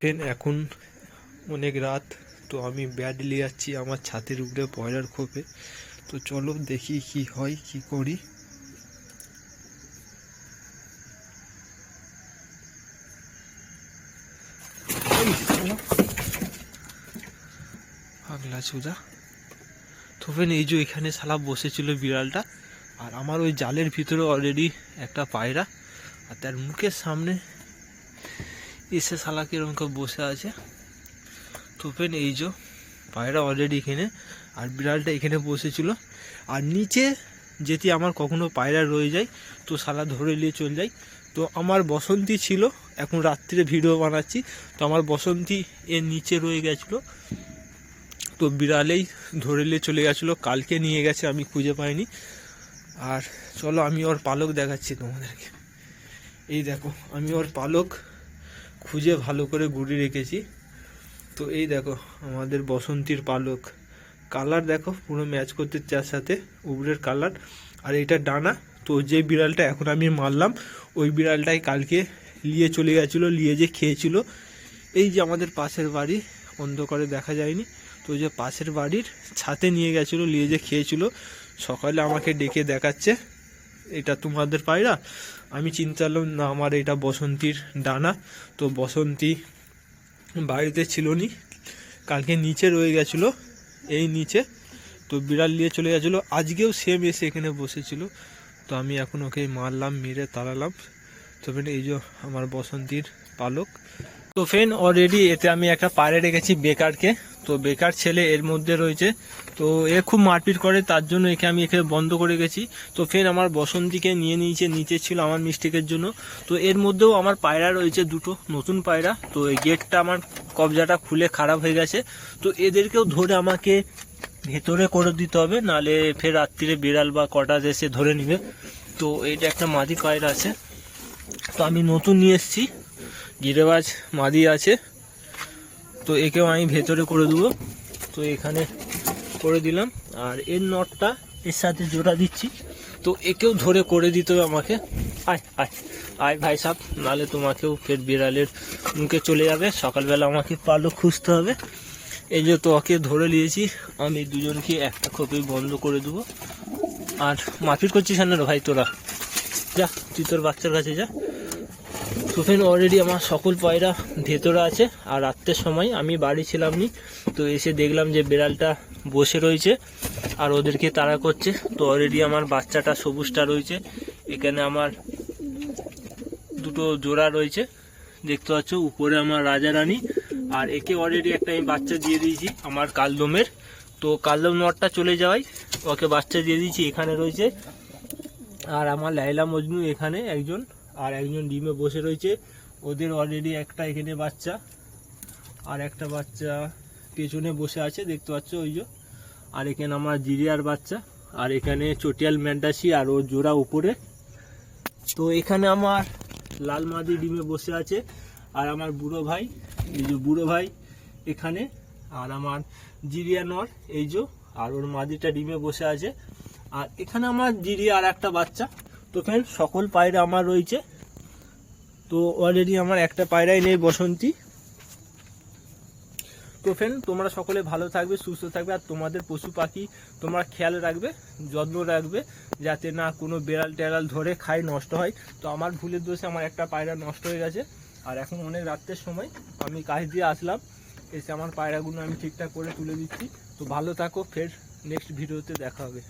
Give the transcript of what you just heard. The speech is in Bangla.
ফ্রেন্ড এখন অনেক রাত, তো আমি ব্যাট নিয়ে যাচ্ছি আমার ছাদের উপরে পয়লার খোপে। তো চলো দেখি কি হয়, কি করি। পাগলা চুদা। তো এই যে এখানে শালা বসেছিল বিড়ালটা, আর আমার ওই জালের ভিতরে অলরেডি একটা পায়রা, আর তার মুখের সামনে এসে শালা কীরকম কেউ বসে আছে। তো ফ্রেন্ড এই যে, পায়রা অলরেডি এখানে, আর বিড়ালটা এখানে বসেছিল। আর নিচে যেটি আমার কখনো পায়রা রয়ে যায়, তো শালা ধরে নিয়ে চলে যায়। তো আমার বসন্তী ছিল, এখন রাত্রে ভিডিও বানাচ্ছি। তো আমার বসন্তী এর নিচে রয়ে গেছিল। তো বিড়ালেই ধরে নিয়ে চলে গেছিল। কালকে নিয়ে গেছে, আমি খুঁজে পাইনি। আর চলো, আমি ওর পালক দেখাচ্ছি তোমাদেরকে। এই দেখো, আমি ওর পালক খুঁজে ভালো করে গুড়ি রেখেছি। তো এই দেখো, আমাদের বসন্তীর পালক। কালার দেখো, পুরো ম্যাচ করতে চার সাথে, উবরের কালার। আর এটা ডানা, তো যে বিড়ালটা এখন আমি মারলাম, ওই বিড়ালটাই কালকে নিয়ে চলে গেছিল নিয়ে যে খেয়েছিল। এই যে আমাদের পাশের বাড়ি, অন্ধকারে দেখা যায়নি। তো যে পাশের বাড়ির ছাতে নিয়ে গেছিল নিয়ে যে খেয়েছিল, সকালে আমাকে ডেকে দেখাচ্ছে। এটা তোমাদের পায়রা। আমি চিন্তা করলাম না, আমার এটা বসন্তীর ডানা। তো বসন্তী বাড়িতে ছিল নি। কালকে নিচে রয়ে গেছিল, এই নিচে। তো বিড়াল নিয়ে চলে গেছিল। আজকেও সেম এসে এখানে বসেছিল। তো আমি এখন ওকে মারলাম, মেরে তাড়ালাম। তো এই যে আমার বসন্তীর পালক। তো ফ্রেন্ড অলরেডি এতে আমি একটা পায়রা রেখেছি বেকারকে। তো বেকার ছেলে এর মধ্যে রয়েছে। তো এ খুব মারপিট করে, তার জন্য একে আমি একে বন্ধ করে গেছি তো ফের আমার বসন্তীকে নিয়ে নিয়েছে, নিচে ছিল আমার মিস্টেকের জন্য। তো এর মধ্যেও আমার পায়রা রয়েছে দুটো, নতুন পায়রা। তো এই গেটটা আমার কবজাটা খুলে খারাপ হয়ে গেছে। তো এদেরকেও ধরে আমাকে ভেতরে করে দিতে হবে, নালে ফের রাত্রিরে বিড়াল বা কটা এসে ধরে নেবে। তো এটা একটা মাদি পায়রা আছে। তো আমি নতুন নিয়ে এসেছি। গিরেবাজ মাদি আছে। তো একেও আমি ভেতরে করে দেবো। তো এখানে করে দিলাম। আর এর নটটা এর সাথে জোড়া দিচ্ছি। তো একেও ধরে করে দিতে হবে আমাকে। আয় আয় আয় ভাই সাহ নাহলে তোমাকেও ফের বিড়ালের মুখে চলে যাবে। সকালবেলা আমাকে পালো খুঁজতে হবে। এই যে তো ওকে ধরে নিয়েছি। আমি দুজনকে একটা খোপে বন্ধ করে দেবো। আর মারপিট করছিস না ভাই তোরা? যা, তুই তোর বাচ্চার কাছে যা। ফ্রেন্ড অলরেডি আমার সকল পায়রা ভেতরে আছে, আর রাত্রের সময় আমি বাড়ি ছিলাম নি তো এসে দেখলাম যে বিড়ালটা বসে রয়েছে, আর ওদেরকে তাড়া করছে, তো অলরেডি আমার বাচ্চাটা সবুজটা রয়েছে, এখানে আমার দুটো জোড়া রয়েছে, দেখতে পাচ্ছ, উপরে আমার রাজা রানী আর একে অলরেডি একটা আমি বাচ্চা দিয়ে দিয়েছি, আমার কালদমের, তো কালদম নটটা চলে যাওয়ায়, ওকে বাচ্চা দিয়ে দিয়েছি, এখানে রয়েছে, আর আমার লাইলা মজনু এখানে একজন আর একজন ডিমে বসে রয়েছে। ওদের অলরেডি একটা এখানে বাচ্চা আর একটা বাচ্চা পেছনে বসে আছে, দেখতে পাচ্ছ ওই যে। আর এখানে আমার জিরিয়ার বাচ্চা আর এখানে চটিয়াল ম্যান্ডাসি আর ওর জোড়া উপরে। তো এখানে আমার লাল মাদি ডিমে বসে আছে আর আমার বুড়ো ভাই, এই যে বুড়ো ভাই এখানে আর আমার জিরিয়া নর, এই যে, আর ওর মাদিটা ডিমে বসে আছে। আর এখানে আমার জিরিয়া আর একটা বাচ্চা। তো ফ্রেন্ড সকল পায়রা আমার রয়েছে। তো অলরেডি আমার একটা পায়রাই নেই বসন্তী। তো ফ্রেন্ড তোমরা সকলে ভালো থাকবে, সুস্থ থাকবে, আর তোমাদের পশু পাখি তোমরা খেয়াল রাখবে, যত্ন রাখবে, যাতে না কোনো বেড়াল টেড়াল ধরে খায়, নষ্ট হয়। তো আমার ভুলের দোষে আমার একটা পায়রা নষ্ট হয়ে গেছে। আর এখন অনেক রাত্রের সময়, আমি কাজ দিয়ে আসলাম। এসে আমার পায়রাগুলো আমি ঠিকঠাক করে তুলে দিচ্ছি। তো ভালো থাকো ফের নেক্সট ভিডিওতে দেখা হবে।